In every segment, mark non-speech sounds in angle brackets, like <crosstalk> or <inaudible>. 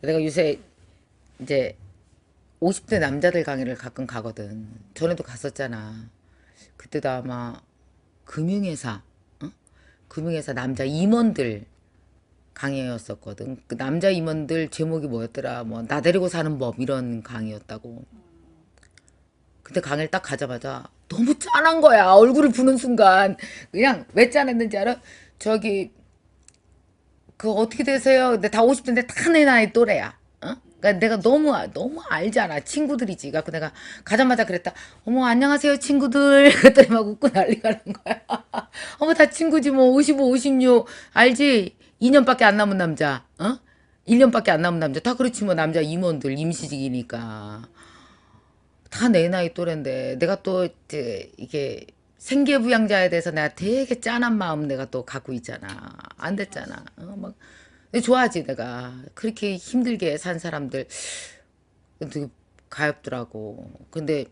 내가 요새 이제 50대 남자들 강의를 가끔 가거든. 전에도 갔었잖아. 그때도 아마 금융회사, 어? 금융회사 남자 임원들 강의였었거든. 그 남자 임원들 제목이 뭐였더라? 뭐 나 데리고 사는 법 이런 강의였다고. 근데 강의를 딱 가자마자 너무 짠한 거야. 얼굴을 부는 순간 그냥 왜 짠했는지 알아? 저기 그 어떻게 되세요? 근데 다 50대인데 다 내 나이 또래야. 어? 그러니까 내가 너무 너무 알잖아. 친구들이지. 그래서 내가 가자마자 그랬다. 어머 안녕하세요 친구들. <laughs> 그랬더니 막 웃고 난리가 난 거야. <laughs> 어머 다 친구지 뭐 55, 56 알지? 2년밖에 안 남은 남자. 어? 1년밖에 안 남은 남자. 다 그렇지 뭐 남자 임원들 임시직이니까. 다 내 나이 또래인데 내가 또 이제 이게 생계부양자에 대해서 내가 되게 짠한 마음 내가 또 갖고 있잖아. 안 됐잖아. 어, 막 근데 좋아하지 내가 그렇게 힘들게 산 사람들 되게 가엾더라고. 근데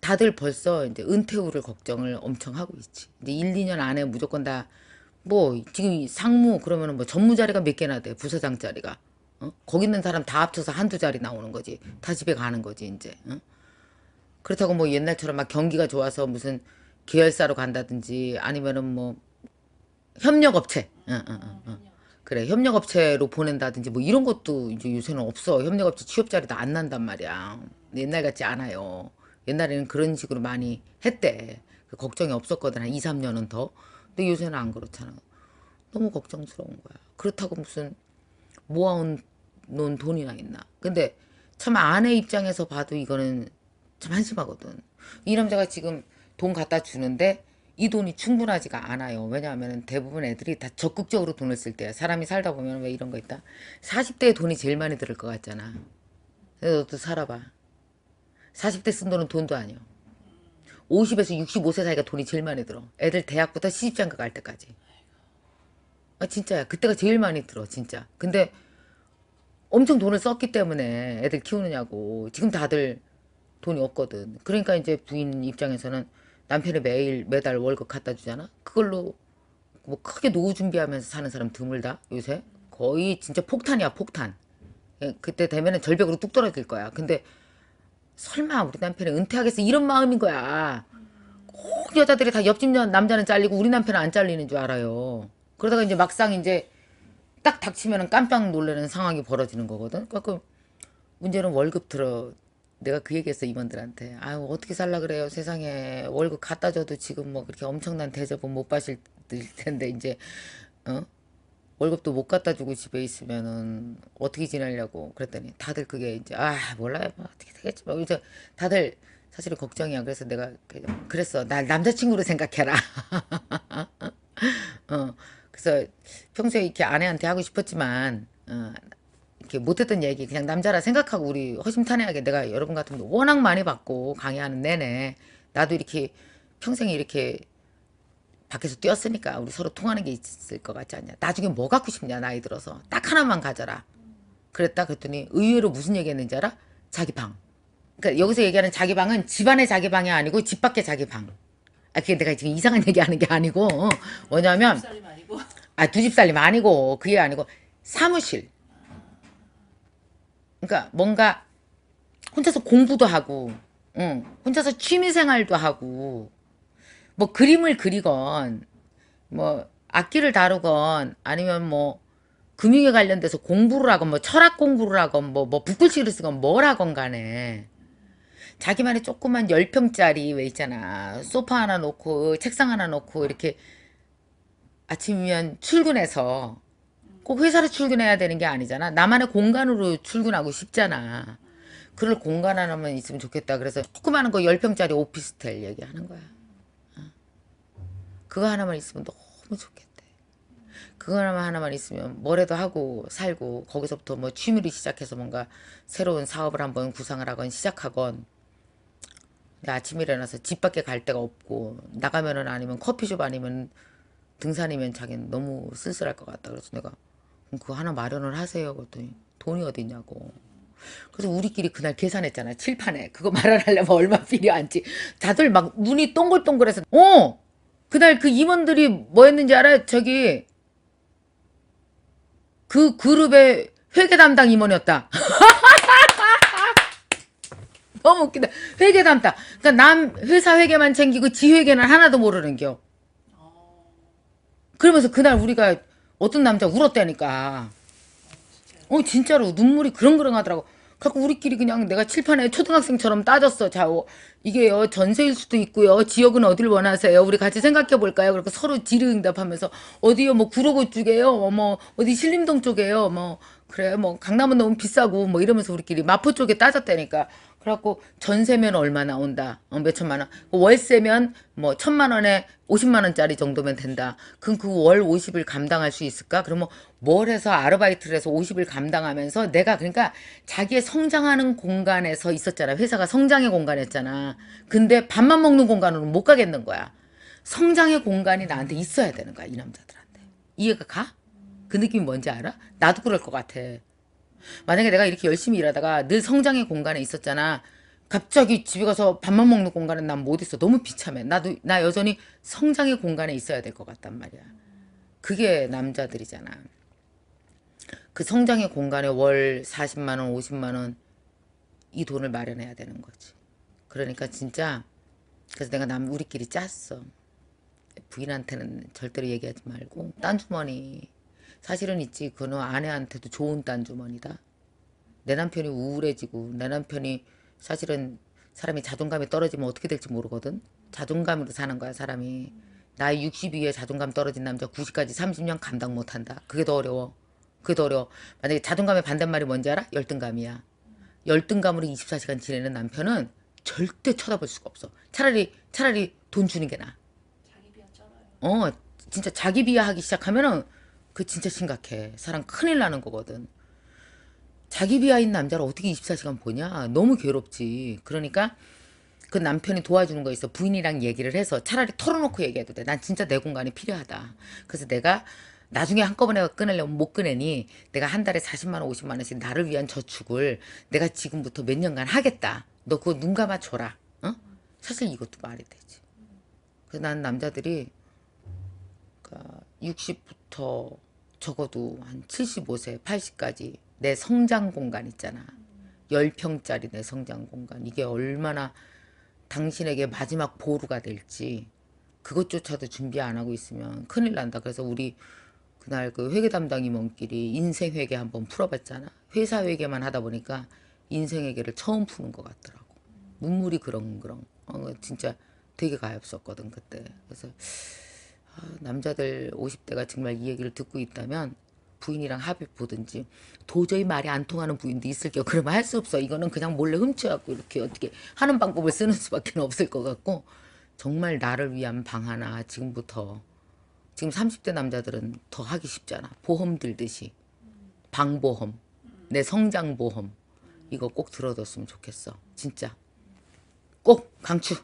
다들 벌써 이제 은퇴 후를 걱정을 엄청 하고 있지. 이제 1, 2년 안에 무조건 다 뭐 지금 이 상무 그러면은 뭐 전무 자리가 몇 개나 돼 부서장 자리가. 어? 거기 있는 사람 다 합쳐서 한두 자리 나오는 거지. 다 집에 가는 거지 이제. 어? 그렇다고 뭐 옛날처럼 막 경기가 좋아서 무슨 계열사로 간다든지 아니면은 뭐 협력업체. 응, 응, 응, 응. 그래 협력업체로 보낸다든지 뭐 이런 것도 이제 요새는 없어. 협력업체 취업 자리도 안 난단 말이야. 옛날 같지 않아요. 옛날에는 그런 식으로 많이 했대. 그 걱정이 없었거든 한 2, 3년은 더. 근데 요새는 안 그렇잖아. 너무 걱정스러운 거야. 그렇다고 무슨 모아온 논 돈이나 있나. 근데 참 아내 입장에서 봐도 이거는 참 한심하거든. 이 남자가 지금 돈 갖다 주는데 이 돈이 충분하지가 않아요. 왜냐하면 대부분 애들이 다 적극적으로 돈을 쓸 때야. 사람이 살다 보면 왜 이런 거 있다. 40대에 돈이 제일 많이 들을 것 같잖아. 그래서 너도 살아봐. 40대 쓴 돈은 돈도 아니야. 50에서 65세 사이가 돈이 제일 많이 들어. 애들 대학부터 시집장가 갈 때까지. 아 진짜야. 그때가 제일 많이 들어 진짜. 근데 엄청 돈을 썼기 때문에 애들 키우느냐고. 지금 다들 돈이 없거든. 그러니까 이제 부인 입장에서는 남편이 매일 매달 월급 갖다 주잖아. 그걸로 뭐 크게 노후 준비하면서 사는 사람 드물다 요새. 거의 진짜 폭탄이야 폭탄. 예, 그때 되면은 절벽으로 뚝 떨어질 거야. 근데 설마 우리 남편이 은퇴하겠어 이런 마음인 거야. 꼭 여자들이 다 옆집 여- 남자는 잘리고 우리 남편은 안 잘리는 줄 알아요. 그러다가 이제 막상 이제 딱 닥치면 은 깜짝 놀라는 상황이 벌어지는 거거든. 그래서 문제는 월급 들어. 내가 그 얘기했어 임원들한테. 아유 어떻게 살라 그래요? 세상에. 월급 갖다 줘도 지금 뭐 그렇게 엄청난 대접은 못 받을 텐데 이제 어? 월급도 못 갖다 주고 집에 있으면은 어떻게 지내려고 그랬더니 다들 그게 이제 아 몰라요. 뭐 어떻게 되겠지. 뭐 이제 다들 사실은 걱정이야. 그래서 내가 그- 그랬어. 날 남자친구로 생각해라. <laughs> 어. 그래서 평소에 이렇게 아내한테 하고 싶었지만 어 못했던 얘기 그냥 남자라 생각하고 우리 허심탄회하게 내가 여러분 같은 분 워낙 많이 받고 강의하는 내내 나도 이렇게 평생에 이렇게 밖에서 뛰었으니까 우리 서로 통하는 게 있을 것 같지 않냐. 나중에 뭐 갖고 싶냐 나이 들어서. 딱 하나만 가져라. 그랬다 그랬더니 의외로 무슨 얘기 했는지 알아? 자기 방. 그러니까 여기서 얘기하는 자기 방은 집안의 자기 방이 아니고 집 밖의 자기 방. 아, 그게 내가 지금 이상한 얘기 하는 게 아니고. 어, 뭐냐면 살림 아니고. 아, 두 집 살림 아니고, 그게 아니고, 사무실. 그러니까 뭔가 혼자서 공부도 하고, 응, 혼자서 취미 생활도 하고, 뭐 그림을 그리건, 뭐 악기를 다루건, 아니면 뭐 금융에 관련돼서 공부를 하건, 뭐 철학 공부를 하건, 뭐, 뭐 붓글씨를 쓰건 뭘 하건 간에, 자기만의 조그만 10평짜리 왜 있잖아. 소파 하나 놓고, 책상 하나 놓고, 이렇게 아침이면 출근해서 꼭 회사로 출근해야 되는 게 아니잖아. 나만의 공간으로 출근하고 싶잖아. 그럴 공간 하나만 있으면 좋겠다. 그래서 조그마한 거 10평짜리 오피스텔 얘기하는 거야. 어. 그거 하나만 있으면 너무 좋겠대. 그거 하나만 하나만 있으면 뭐라도 하고 살고 거기서부터 뭐 취미를 시작해서 뭔가 새로운 사업을 한번 구상을 하건 시작하건 아침에 일어나서 집 밖에 갈 데가 없고 나가면은 아니면 커피숍 아니면 등산이면 자기는 너무 쓸쓸할 것 같다. 그래서 내가 그거 하나 마련을 하세요. 그랬더니 돈이 어디 있냐고. 그래서 우리끼리 그날 계산했잖아. 칠판에. 그거 <laughs> 마련하려면 얼마 필요한지. 다들 막 눈이 동글동글해서 어! 그날 그 임원들이 뭐 했는지 알아요? 저기 그 그룹의 회계 담당 임원이었다. <laughs> 너무 웃기다. 회계 담당. 그러니까 남 회사 회계만 챙기고 지 회계는 하나도 모르는 겨. 그러면서 그날 우리가 어떤 남자 울었다니까. 어 진짜로 눈물이 그렁그렁 하더라고. 갖고 우리끼리 그냥 내가 칠판에 초등학생처럼 따졌어. 자, 어, 이게요 전세일 수도 있고요. 지역은 어딜 원하세요? 우리 같이 생각해 볼까요? 그러니까 서로 지르응답하면서 어디요? 뭐 구로구 쪽에요? 어, 뭐 어디 신림동 쪽에요? 뭐 그래 뭐 강남은 너무 비싸고 뭐 이러면서 우리끼리 마포 쪽에 따졌다니까. 그래갖고 전세면 얼마 나온다. 어, 몇 천만 원. 월세면 뭐 천만 원에 50만 원짜리 정도면 된다. 그럼 그월 50을 감당할 수 있을까? 그러면 뭘 해서 아르바이트를 해서 50을 감당하면서 내가 그러니까 자기의 성장하는 공간에서 있었잖아. 회사가 성장의 공간이었잖아. 근데 밥만 먹는 공간으로 못 가겠는 거야. 성장의 공간이 나한테 있어야 되는 거야. 이 남자들한테. 이해가 가? 그 느낌이 뭔지 알아? 나도 그럴 것 같아. 만약에 내가 이렇게 열심히 일하다가 늘 성장의 공간에 있었잖아. 갑자기 집에 가서 밥만 먹는 공간에 난못 있어. 너무 비참해. 나도 나 여전히 성장의 공간에 있어야 될 것 같단 말이야. 그게 남자들이잖아. 그 성장의 공간에 월 40만 원, 50만 원 이 돈을 마련해야 되는 거지. 그러니까 진짜 그래서 내가 남 우리끼리 짰어. 부인한테는 절대로 얘기하지 말고 딴 주머니 사실은 있지 그는 아내한테도 좋은 딴 주머니다. 내 남편이 우울해지고 내 남편이 사실은 사람이 자존감이 떨어지면 어떻게 될지 모르거든. 자존감으로 사는 거야 사람이. 나이 62에 자존감 떨어진 남자 90까지 30년 감당 못한다. 그게 더 어려워. 그게 더 어려워. 만약에 자존감의 반대말이 뭔지 알아? 열등감이야. 열등감으로 24시간 지내는 남편은 절대 쳐다볼 수가 없어. 차라리 차라리 돈 주는 게 나아. 자기 비하잖아요. 어, 진짜 자기 비하하기 시작하면은 그 진짜 심각해. 사람 큰일 나는 거거든. 자기 비하인 남자를 어떻게 24시간 보냐? 너무 괴롭지. 그러니까 그 남편이 도와주는 거 있어. 부인이랑 얘기를 해서 차라리 털어놓고 얘기해도 돼. 난 진짜 내 공간이 필요하다. 그래서 내가 나중에 한꺼번에 끊으려면 못 끊으니 내가 한 달에 40만 원, 50만 원씩 나를 위한 저축을 내가 지금부터 몇 년간 하겠다. 너 그거 눈 감아 줘라. 어? 사실 이것도 말이 되지. 그래서 난 남자들이 그러니까 60부터 적어도 한 75세, 80까지 내 성장 공간 있잖아. 10평짜리 내 성장 공간. 이게 얼마나 당신에게 마지막 보루가 될지 그것조차도 준비 안 하고 있으면 큰일 난다. 그래서 우리 그날 그 회계 담당 임원끼리 인생 회계 한번 풀어봤잖아. 회사 회계만 하다 보니까 인생 회계를 처음 푸는 것 같더라고. 눈물이 그렁그렁. 어, 진짜 되게 가엾었거든 그때. 그래서 아, 남자들 50대가 정말 이 얘기를 듣고 있다면 부인이랑 합의 보든지 도저히 말이 안 통하는 부인도 있을 겨 그러면 할 수 없어. 이거는 그냥 몰래 훔쳐갖고 이렇게 어떻게 하는 방법을 쓰는 수밖에 <laughs> 없을 것 같고 정말 나를 위한 방 하나 지금부터 지금 30대 남자들은 더 하기 쉽잖아. 보험 들듯이. 방보험. 내 성장보험. 이거 꼭 들어뒀으면 좋겠어. 진짜. 꼭 강추